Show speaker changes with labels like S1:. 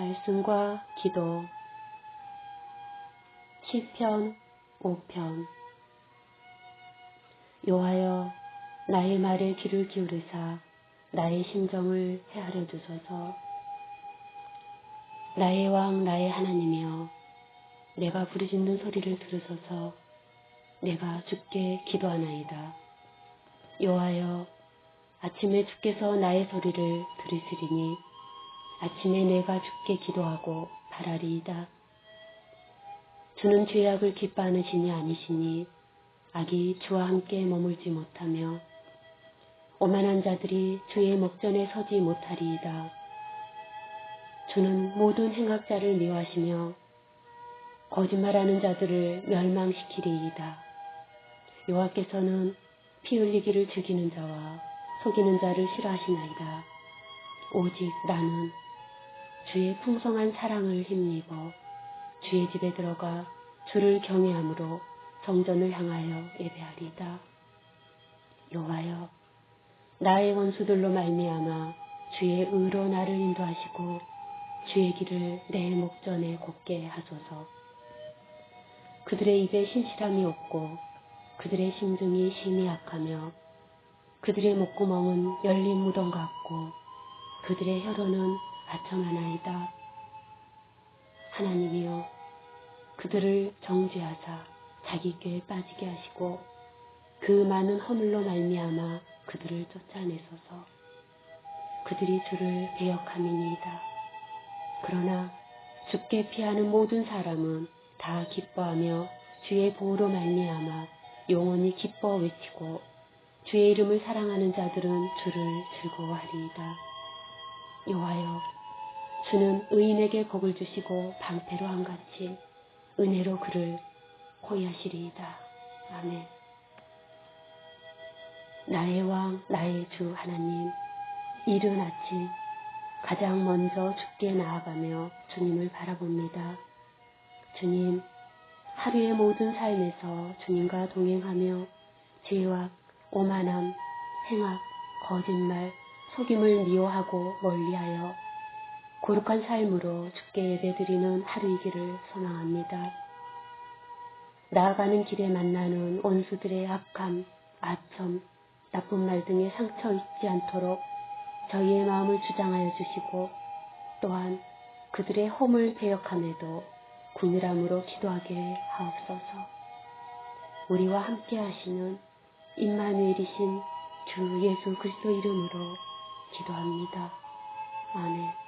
S1: 말씀과 기도. 시편 5편. 여호와여 나의 말에 귀를 기울이사 나의 심정을 헤아려 주소서. 나의 왕 나의 하나님이여 내가 부르짖는 소리를 들으소서. 내가 주께 기도하나이다. 여호와여 아침에 주께서 나의 소리를 들으시리니 아침에 내가 주께 기도하고 바라리이다. 주는 죄악을 기뻐하는 신이 아니시니 악이 주와 함께 머물지 못하며 오만한 자들이 주의 목전에 서지 못하리이다. 주는 모든 행악자를 미워하시며 거짓말하는 자들을 멸망시키리이다. 여호와께서는 피 흘리기를 즐기는 자와 속이는 자를 싫어하시나이다. 오직 나는 주의 풍성한 사랑을 힘입어 주의 집에 들어가 주를 경외함으로 정전을 향하여 예배하리다. 여호와여 나의 원수들로 말미암아 주의 의로 나를 인도하시고 주의 길을 내 목전에 곱게 하소서. 그들의 입에 신실함이 없고 그들의 심중이 심히 약하며 그들의 목구멍은 열린 무덤 같고 그들의 혀로는 아첨하나이다. 하나님이여 그들을 정죄하사 자기 꾀에 빠지게 하시고 그 많은 허물로 말미암아 그들을 쫓아내소서 그들이 주를 배역함이니이다. 그러나 죽게 피하는 모든 사람은 다 기뻐하며 주의 보호로 말미암아 영원히 기뻐 외치고 주의 이름을 사랑하는 자들은 주를 즐거워하리이다. 여호와여 주는 의인에게 복을 주시고 방패로 한같이 은혜로 그를 호위하시리이다. 아멘. 나의 왕, 나의 주 하나님, 이른 아침 가장 먼저 주께 나아가며 주님을 바라봅니다. 주님, 하루의 모든 삶에서 주님과 동행하며 죄와 오만함, 행악, 거짓말, 속임을 미워하고 멀리하여 거룩한 삶으로 주께 예배드리는 하루이기를 소망합니다. 나아가는 길에 만나는 원수들의 악함, 아첨, 나쁜 말 등의 상처 잊지 않도록 저희의 마음을 주장하여 주시고 또한 그들의 홈을 배역함에도 군일함으로 기도하게 하옵소서. 우리와 함께 하시는 임마누엘이신 주 예수 그리스도 이름으로 기도합니다. 아멘.